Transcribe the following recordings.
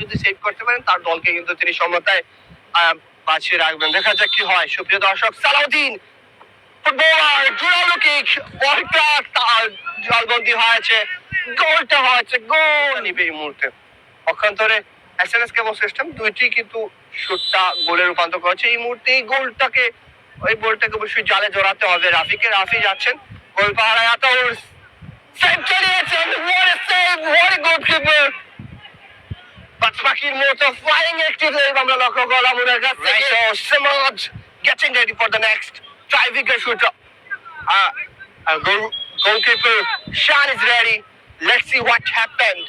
যদি সেভ করতে পারেন তার দলকে কিন্তু তিনি সমতায় বাঁচিয়ে রাখবেন। দেখা যাক কি হয়। সুপ্রিয় দর্শক সালাউদ্দিন ফুটবলার জোরালো কিক বলটা তার জলবন্দি হয়েছে গোলটা হয়েছে গোল। নিবে এই মুহূর্তে। পক্ষান্তরে এসএনএস কেবল সিস্টেম দুইটি কিন্তু শুটটা গোলে রূপান্তর করেছে। এই মুহূর্তে এই গোলটাকে ওই গোলটাকে অবশ্যই জালে জড়াতে হবে। রাফিকে রাফি যাচ্ছেন। গোল পাহাড়ায় এত goalkeeper পাখির মতো ফ্লাইং একটি রেভ আমরা লক্ষ্য করলাম ওনার কাছ থেকে seems getting ready for the next ট্রাইভিকের shoot goalkeeper Shan is ready let's see what happened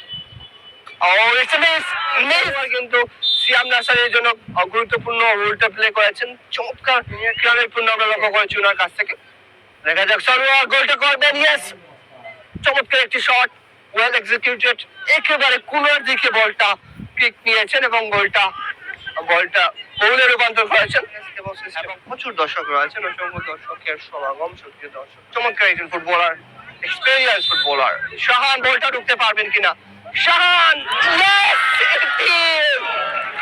oh it's a miss miss কিন্তু সিয়াম নাসারের জন্য গুরুত্বপূর্ণ রোলটা প্লে করেছেন। চমৎকার ক্লাবের পূর্ণ আমরা লক্ষ্য করেছি ওনার কাছ থেকে। দেখা যাক সরোয়ার গোলটা করবেন ইয়েস চমৎকার একটি শট ওয়েল এক্সিকিউটেড একেবারে কুলার দিকে বলটা কিক নিয়েছেন এবং বলটা বলটা গোলে রূপান্তর করেছেন। এবং প্রচুর দর্শক রয়েছেন অসংখ্য দর্শকের সমাগম সক্রিয় দর্শক। চমৎকার একজন ফুটবলার এক্সপেরিয়েন্স ফুটবলার শাহান বলটা ঢুকতে পারবেন কিনা? শাহান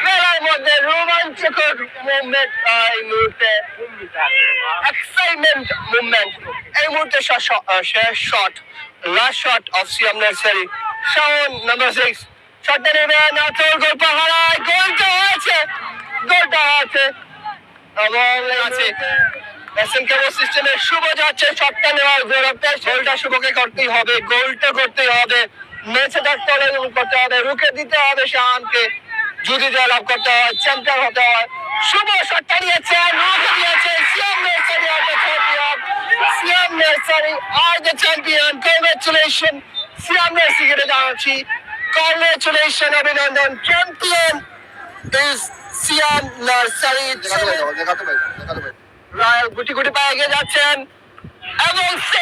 খেলার মধ্যে রোমাঞ্চকর মুভমেন্ট এই মুহূর্তে। এক্সাইটমেন্ট মুভমেন্ট এই মুহূর্তে শেষ shot last shot of Siam nursery Shaon number six শটটা নেবেন আতর গোল পাহারায় গোলটা হয়েছে গোলটা হয়েছে এবং আছে এসএন কেবল সিস্টেমের শুভ যাচ্ছে শটটা নেওয়ার গৌরবটা গোলটা শুভকে করতেই হবে গোলটা করতেই হবে। ম্যাচে থাকতে হলে করতে হবে রুখে দিতে হবে শাহানকে যদি জয়লাভ করতে হয় চ্যাম্পিয়ন হতে হয়। শুভ শটটা নিয়েছে রুখে দিয়েছে সিয়াম নার্সারি আর দ্য চ্যাম্পিয়ন নার্সারি আর দ্য চ্যাম্পিয়ন কংগ্রেচুলেশন সিয়াম নার্সারিকে জানাচ্ছি কংগ্রেচুলেশন অভিনন্দন champion is Siam nursery royal গুটি গুটি পায়ে এগিয়ে যাচ্ছেন। এবং